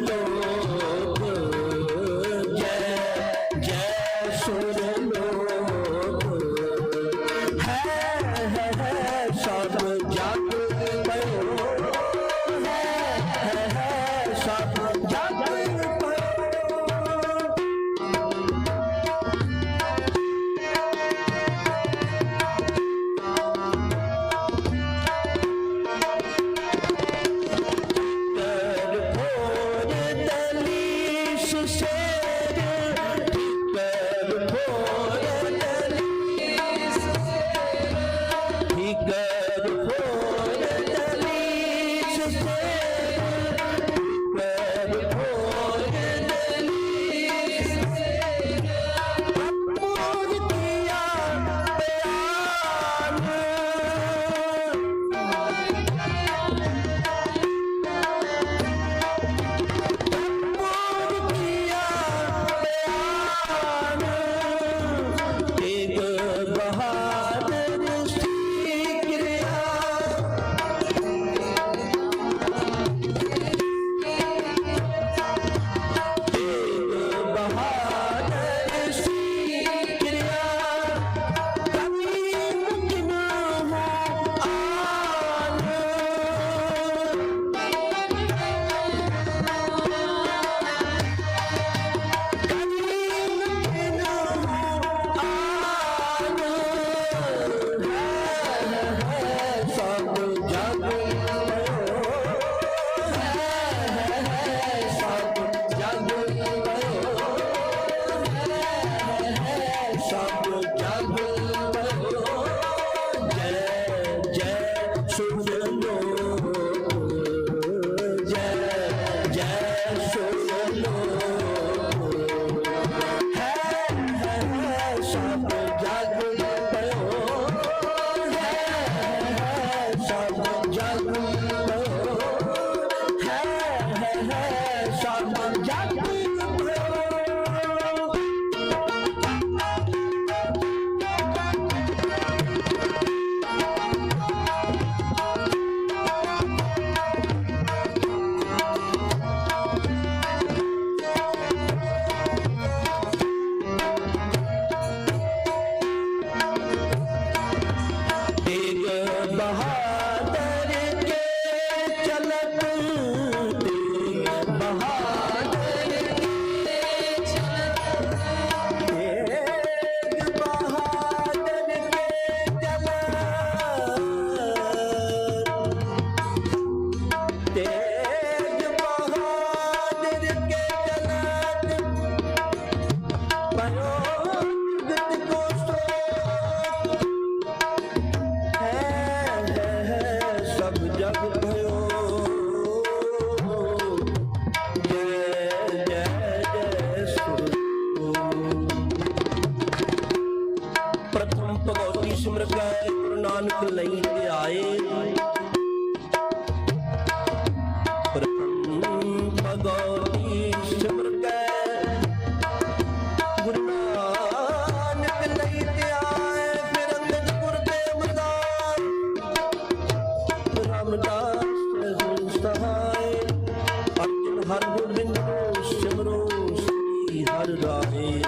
Lord. Nanak ਲਈ ਆਏ ਆਏ ਫਿਰ ਅੰਗਦ ਗੁਰ ਦੇ ਮਦਾਨ ਅਰਜਨ ਹਰ ਗੋਬਿੰਦ ਨੂੰ ਸ੍ਰੀ ਹਰਿ ਰਾਏ।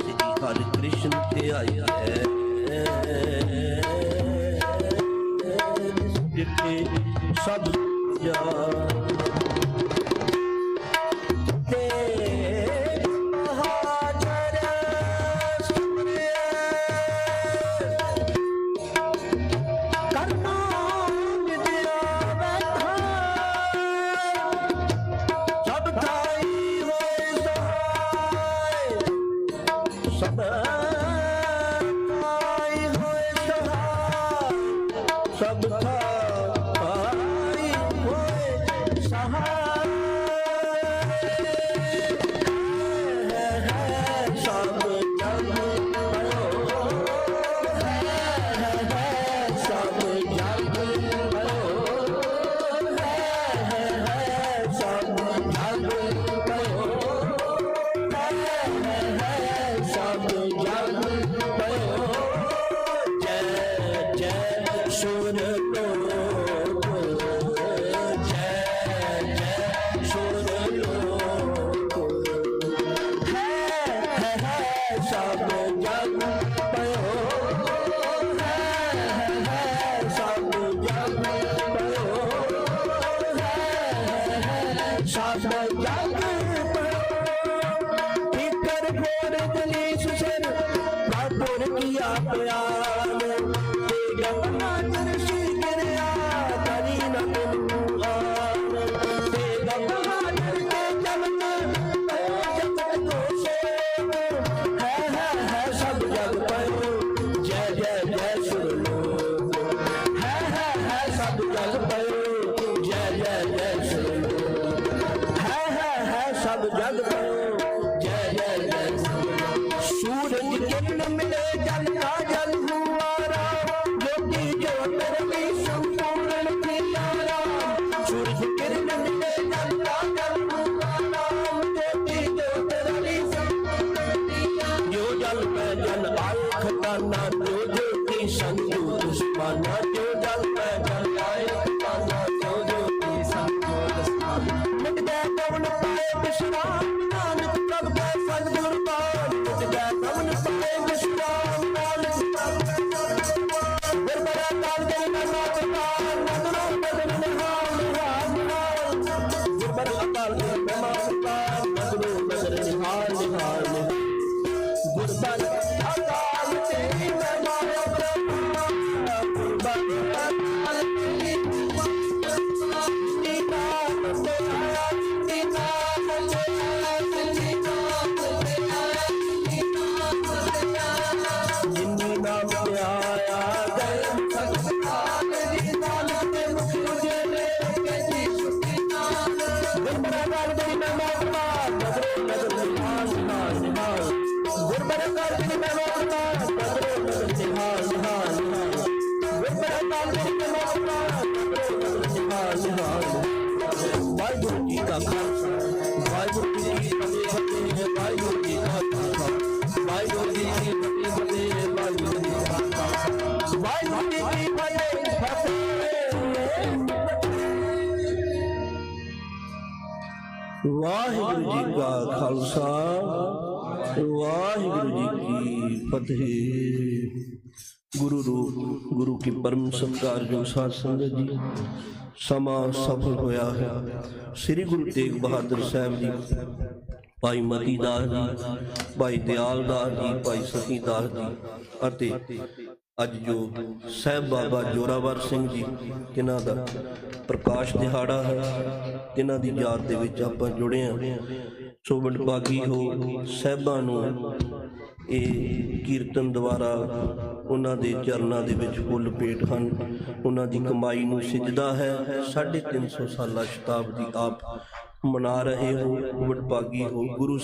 ਸ੍ਰੀ ਹਰਿ ਕ੍ਰਿਸ਼ਨ ਧਿਆਇਆ ਹੈ। ਜਿੱਥੇ ਸਭ ਜਾ 怎么样 Shiva. ਵਾਹਿਗੁਰੂ ਜੀ ਕਾ ਖਾਲਸਾ, ਵਾਹਿਗੁਰੂ ਜੀ ਕੀ ਫਤਿਹ। ਗੁਰੂ ਰੂਪ, ਗੁਰੂ ਕੀ ਪਰਮ ਸੰਕਾਰ ਜੋ ਸਾਧ ਸੰਗਤ ਜੀ, ਸਮਾ ਸਫਲ ਹੋਇਆ ਹੈ। ਸ੍ਰੀ ਗੁਰੂ ਤੇਗ ਬਹਾਦਰ ਸਾਹਿਬ ਜੀ, ਭਾਈ ਮਤੀ ਦਾਸ ਜੀ, ਭਾਈ ਦਿਆਲ ਦਾਸ ਜੀ, ਭਾਈ ਸਖੀ ਦਾਸ ਜੀ ਅਤੇ ਅੱਜ ਜੋ ਸਹਿਬ ਬਾਬਾ ਜੋਰਾਵਰ ਸਿੰਘ ਜੀ, ਜਿਨ੍ਹਾਂ ਦਾ ਪ੍ਰਕਾਸ਼ ਦਿਹਾੜਾ ਹੈ ਜਿਨ੍ਹਾਂ ਦੀ ਯਾਦ ਦੇ ਵਿੱਚ ਆਪਾਂ ਜੁੜੇ ਹਾਂ। ਸੋ ਵਡਭਾਗੀ ਹੋ, ਸਹਿਬਾਂ ਨੂੰ ਇਹ ਕੀਰਤਨ ਦੁਆਰਾ ਉਹਨਾਂ ਦੇ ਚਰਨਾਂ ਦੇ ਵਿੱਚ ਫੁੱਲ ਪੇਟ ਹਨ। ਉਹਨਾਂ ਦੀ ਕਮਾਈ ਨੂੰ ਸਿਜਦਾ ਹੈ। 350 ਸਾਲਾ ਸ਼ਤਾਬਦੀ ਆਪ ਮਨਾ ਰਹੇ ਹੋ ਵਡਭਾਗੀ ਹੋ, ਗੁਰੂ